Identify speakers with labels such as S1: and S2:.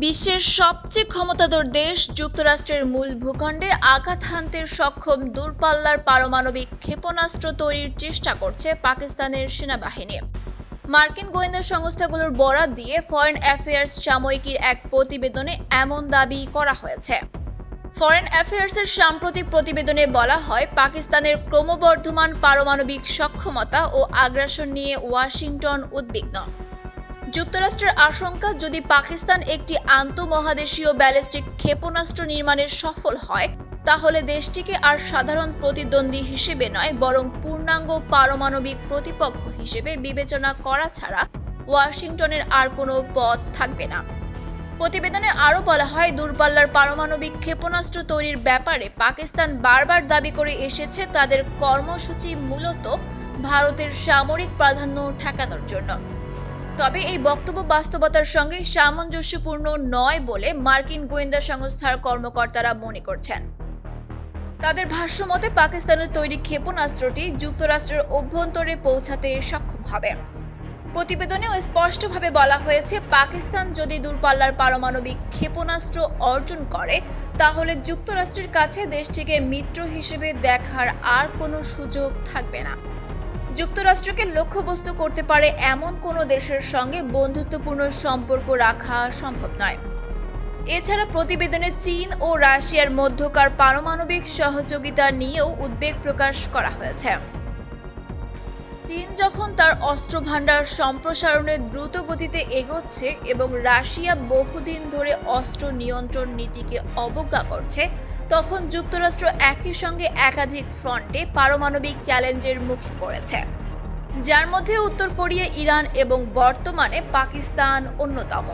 S1: বিশ্বের সবচেয়ে ক্ষমতাধর দেশ যুক্তরাষ্ট্রের মূল ভূখণ্ডে আঘাত হানতে সক্ষম দূরপাল্লার পারমাণবিক ক্ষেপণাস্ত্র তৈরির চেষ্টা করছে পাকিস্তানের সেনাবাহিনী। মার্কিন গোয়েন্দা সংস্থাগুলোর বরাত দিয়ে ফরেন অ্যাফেয়ার্স সাময়িকীর এক প্রতিবেদনে এমন দাবি করা হয়েছে। ফরেন অ্যাফেয়ার্সের সাম্প্রতিক প্রতিবেদনে বলা হয়, পাকিস্তানের ক্রমবর্ধমান পারমাণবিক সক্ষমতা ও আগ্রাসন নিয়ে ওয়াশিংটন উদ্বিগ্ন। যুক্তরাষ্ট্রের আশঙ্কা, যদি পাকিস্তান একটি আন্তঃমহাদেশীয় ব্যালিস্টিক ক্ষেপণাস্ত্র নির্মাণে সফল হয়, তাহলে দেশটিকে আর সাধারণ প্রতিদ্বন্দ্বী হিসেবে নয়, বরং পূর্ণাঙ্গ পারমাণবিক প্রতিপক্ষ হিসেবে বিবেচনা করা ছাড়া ওয়াশিংটনের আর কোনো পথ থাকবে না। প্রতিবেদনে আরও বলা হয়, দূরপাল্লার পারমাণবিক ক্ষেপণাস্ত্র তৈরির ব্যাপারে পাকিস্তান বারবার দাবি করে এসেছে, তাদের কর্মসূচি মূলত ভারতের সামরিক প্রাধান্য ঠেকানোর জন্য। তবে এই বক্তব্য বাস্তবতার সঙ্গে সামঞ্জস্যপূর্ণ নয় বলে মার্কিন গোয়েন্দা সংস্থার কর্মকর্তারা মনে করছেন। তাদের ভাষ্যমতে, পাকিস্তানের তৈরি ক্ষেপণাস্ত্রটি যুক্তরাষ্ট্রের অভ্যন্তরে পৌঁছাতে সক্ষম হবে। প্রতিবেদনেও স্পষ্টভাবে বলা হয়েছে, পাকিস্তান যদি দূরপাল্লার পারমাণবিক ক্ষেপণাস্ত্র অর্জন করে, তাহলে যুক্তরাষ্ট্রের কাছে দেশটিকে মিত্র হিসেবে দেখার আর কোনো সুযোগ থাকবে না। যুক্তরাষ্ট্রকে লক্ষ্যবস্তু করতে পারে এমন কোনো দেশের সঙ্গে বন্ধুত্বপূর্ণ সম্পর্ক রাখা সম্ভব নয়। এছাড়া প্রতিবেদনে চীন ও রাশিয়ার মধ্যকার পারমাণবিক সহযোগিতা নিয়েও উদ্বেগ প্রকাশ করা হয়েছে। চীন যখন তার অস্ত্র ভাণ্ডার সম্প্রসারণে দ্রুত গতিতে এগোচ্ছে এবং রাশিয়া বহুদিন ধরে অস্ত্র নিয়ন্ত্রণ নীতিকে অবজ্ঞা করছে তখন যুক্তরাষ্ট্র একই সঙ্গে একাধিক ফ্রন্টে পারমাণবিক চ্যালেঞ্জের মুখে পড়েছে। যার মধ্যে উত্তর কোরিয়া, ইরান এবং বর্তমানে পাকিস্তান অন্যতম।